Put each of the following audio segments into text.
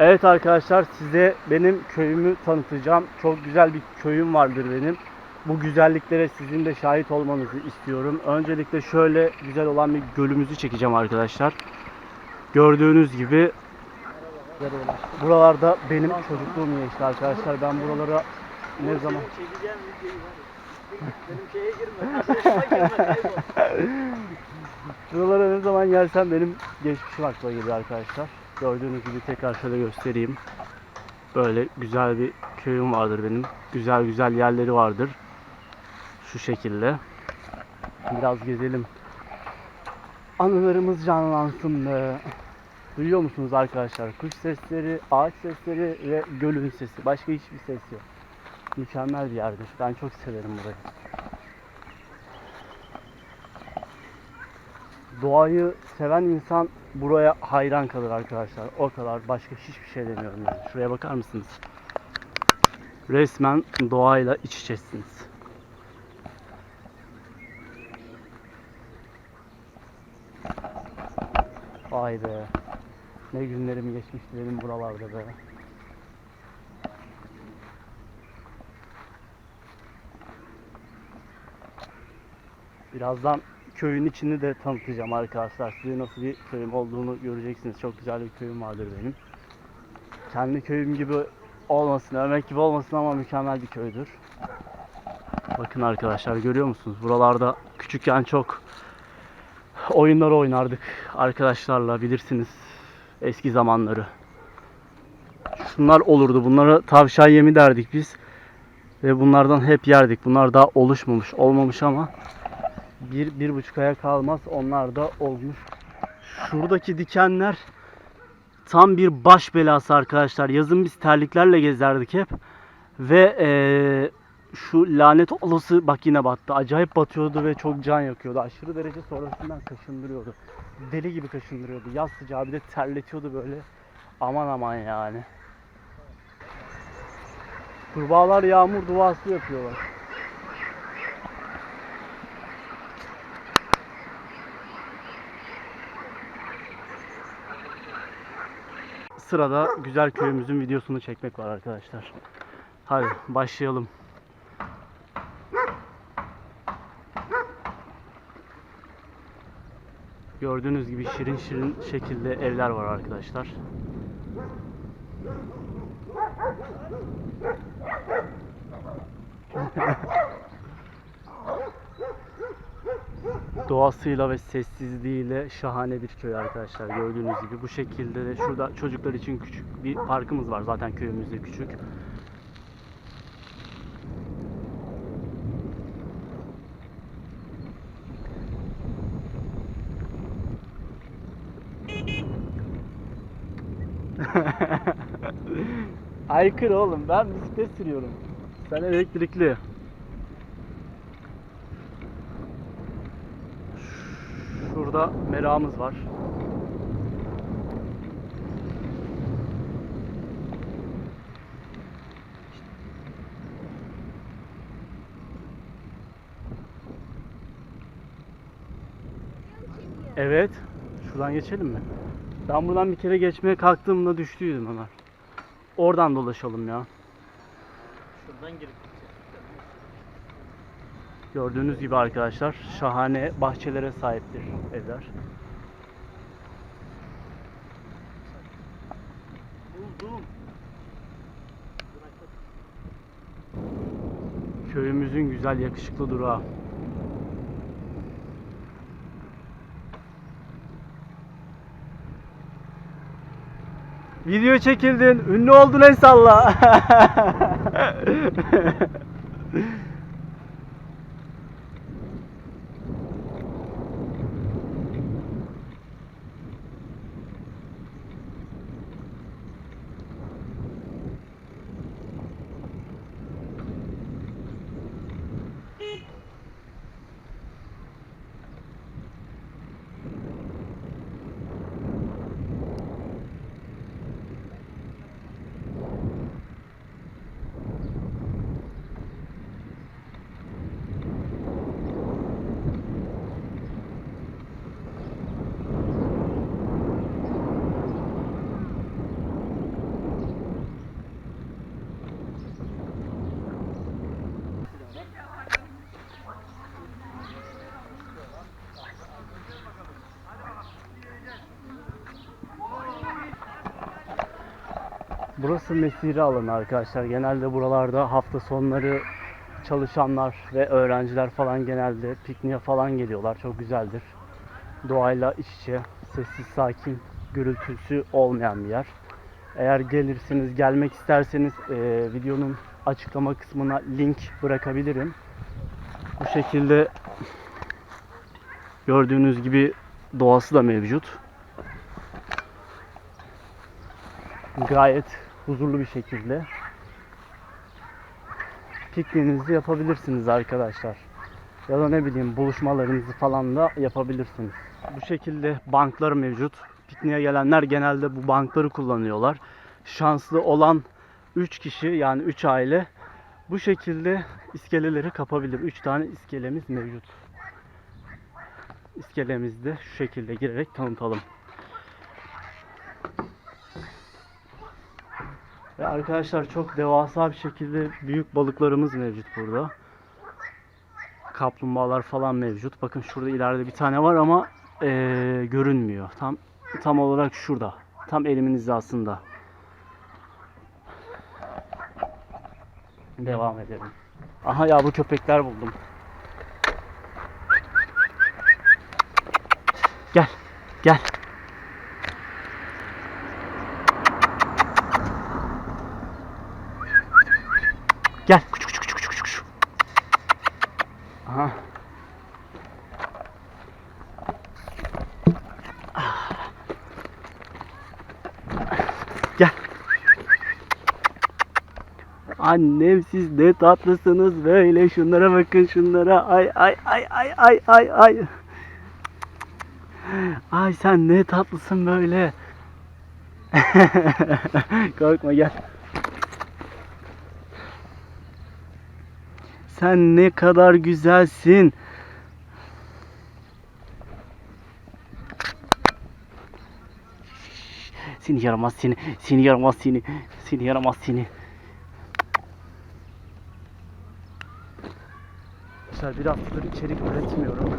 Evet arkadaşlar size benim köyümü tanıtacağım. Çok güzel bir köyüm vardır benim. Bu güzelliklere sizin de şahit olmanızı istiyorum. Öncelikle şöyle güzel olan bir gölümüzü çekeceğim arkadaşlar. Gördüğünüz gibi buralarda benim çocukluğum geçti arkadaşlar. Ben buralara ne zaman. Benim şeye girme. Buralara ne zaman gelsem benim geçmişim aklıma geliyor arkadaşlar. Gördüğünüz gibi tekrar şöyle göstereyim. Böyle güzel bir köyüm vardır benim. Güzel güzel yerleri vardır. Şu şekilde. Biraz gezelim. Anılarımız canlansın be. Duyuyor musunuz arkadaşlar? Kuş sesleri, ağaç sesleri ve gölün sesi. Başka hiçbir ses yok. Mükemmel bir yerdir. Ben çok severim burayı. Doğayı seven insan buraya hayran kalır arkadaşlar. O kadar başka hiçbir şey demiyorum yani. Şuraya bakar mısınız? Resmen doğayla iç içesiniz. Vay be. Ne günlerim geçmişti benim buralarda be. Birazdan köyün içini de tanıtacağım arkadaşlar. Size nasıl bir köyüm olduğunu göreceksiniz. Çok güzel bir köyüm vardır benim. Kendi köyüm gibi olmasın, örnek gibi olmasın ama mükemmel bir köydür. Bakın arkadaşlar görüyor musunuz? Buralarda küçükken çok oyunlar oynardık arkadaşlarla bilirsiniz eski zamanları. Şunlar olurdu. Bunlara tavşan yemi derdik biz. Ve bunlardan hep yerdik. Bunlar daha oluşmamış, olmamış ama bir, bir buçuk aya kalmaz. Onlar da olmuş. Şuradaki dikenler tam bir baş belası arkadaşlar. Yazın biz terliklerle gezerdik hep. Ve eee, şu lanet olası bak yine battı. Acayip batıyordu ve çok can yakıyordu. Aşırı derece sonrasından kaşındırıyordu. Deli gibi kaşındırıyordu. Yaz sıcağı bir de terletiyordu böyle. Aman aman yani. Kurbağalar yağmur duası yapıyorlar. Sırada güzel köyümüzün videosunu çekmek var arkadaşlar. Hadi başlayalım. Gördüğünüz gibi şirin şirin şekilde evler var arkadaşlar. Doğasıyla ve sessizliğiyle şahane bir köy arkadaşlar. Gördüğünüz gibi bu şekilde de şurada çocuklar için küçük bir parkımız var. Zaten köyümüzde küçük. Aykırı oğlum ben bisiklet sürüyorum. Sen elektrikli. Şurada meramız var. Evet. Şuradan geçelim mi? Ben buradan bir kere geçmeye kalktığımda düştüydüm hemen. Oradan dolaşalım ya. Şuradan girip Gördüğünüz gibi arkadaşlar şahane bahçelere sahiptir evler. buldum. Köyümüzün güzel yakışıklı durağı. Video çekildin, ünlü oldun el Burası mesire alanı arkadaşlar. Genelde buralarda hafta sonları çalışanlar ve öğrenciler falan genelde pikniğe falan geliyorlar. Çok güzeldir. Doğayla iç içe, sessiz sakin, gürültüsü olmayan bir yer. Eğer gelirsiniz, gelmek isterseniz eee, videonun açıklama kısmına link bırakabilirim. Bu şekilde gördüğünüz gibi doğası da mevcut. Gayet huzurlu bir şekilde pikniğinizi yapabilirsiniz arkadaşlar. Ya da ne bileyim buluşmalarınızı falan da yapabilirsiniz. Bu şekilde banklar mevcut. Pikniğe gelenler genelde bu bankları kullanıyorlar. Şanslı olan 3 kişi yani 3 aile bu şekilde iskeleleri kapabilir. 3 tane iskelemiz mevcut. İskelemizde şu şekilde girerek tanıtalım. Ve arkadaşlar çok devasa bir şekilde büyük balıklarımız mevcut burada. Kaplumbağalar falan mevcut. Bakın şurada ileride bir tane var ama eee, görünmüyor. Tam tam olarak şurada. Tam elimin hizasında. Devam edelim. Aha ya bu köpekler buldum. Gel. Gel. Gel. Küçük küçük küçük küçük küçük. Aha. Gel. Annem siz ne tatlısınız böyle. Şunlara bakın şunlara. Ay ay ay ay ay ay ay. Ay sen ne tatlısın böyle. Korkma gel. Sen ne kadar güzelsin. Seni yaramaz seni. Seni yaramaz seni. Seni yaramaz seni. Arkadaşlar bir haftadır içerik üretmiyorum.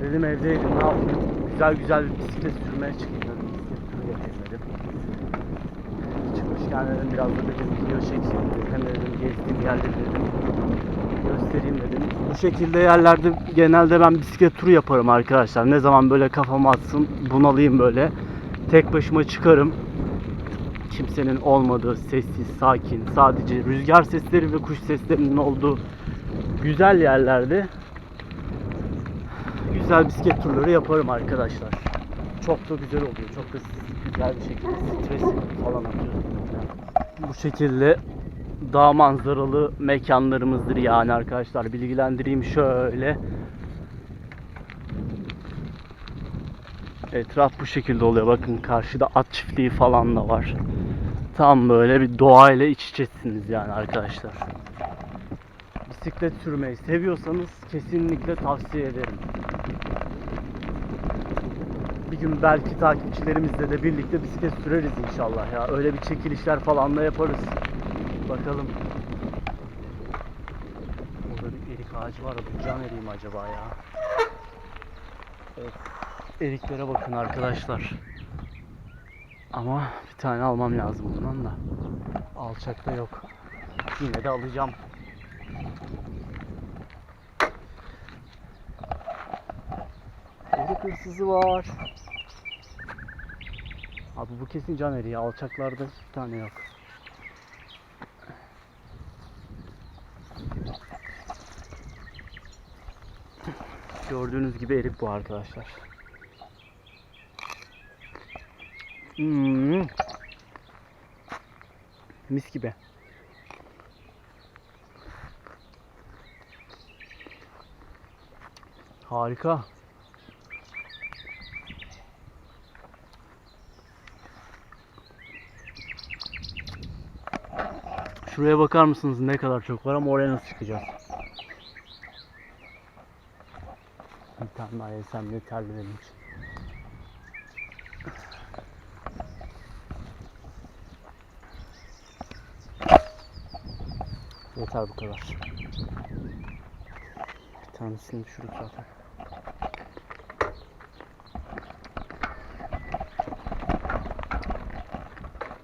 Dedim evdeydim ne yapayım. Güzel güzel bisiklet sürmeye çıktım. Bisiklet turu yapayım Çıkmışken dedim biraz da dedim video çekeyim dedim. Hem dedim gezdiğim yerleri dedim göstereyim dedim. Bu şekilde yerlerde genelde ben bisiklet turu yaparım arkadaşlar. Ne zaman böyle kafam atsın bunalayım böyle. Tek başıma çıkarım. Kimsenin olmadığı, sessiz, sakin, sadece rüzgar sesleri ve kuş seslerinin olduğu güzel yerlerde güzel bisiklet turları yaparım arkadaşlar. Çok da güzel oluyor. Çok da güzel bir şekilde stres falan atıyorsunuz. Bu şekilde dağ manzaralı mekanlarımızdır yani arkadaşlar. Bilgilendireyim şöyle. Etraf bu şekilde oluyor. Bakın karşıda at çiftliği falan da var. Tam böyle bir doğayla iç içesiniz yani arkadaşlar. Bisiklet sürmeyi seviyorsanız kesinlikle tavsiye ederim. Bir gün belki takipçilerimizle de birlikte bisiklet süreriz inşallah ya. Öyle bir çekilişler falan da yaparız. Bakalım. Burada bir erik ağacı var. Bu can eriği mi acaba ya? Evet. Eriklere bakın arkadaşlar. Ama bir tane almam lazım bundan da. Alçakta yok. Yine de alacağım. Erik hırsızı var. Abi bu kesin can eriği. Alçaklarda bir tane yok. Gördüğünüz gibi erik bu arkadaşlar. Hmm. Mis gibi. Harika. Şuraya bakar mısınız ne kadar çok var ama oraya nasıl çıkacağız? Bir tane daha yesem yeterli benim için. Yeter bu kadar. Bir tanesini düşürüp zaten.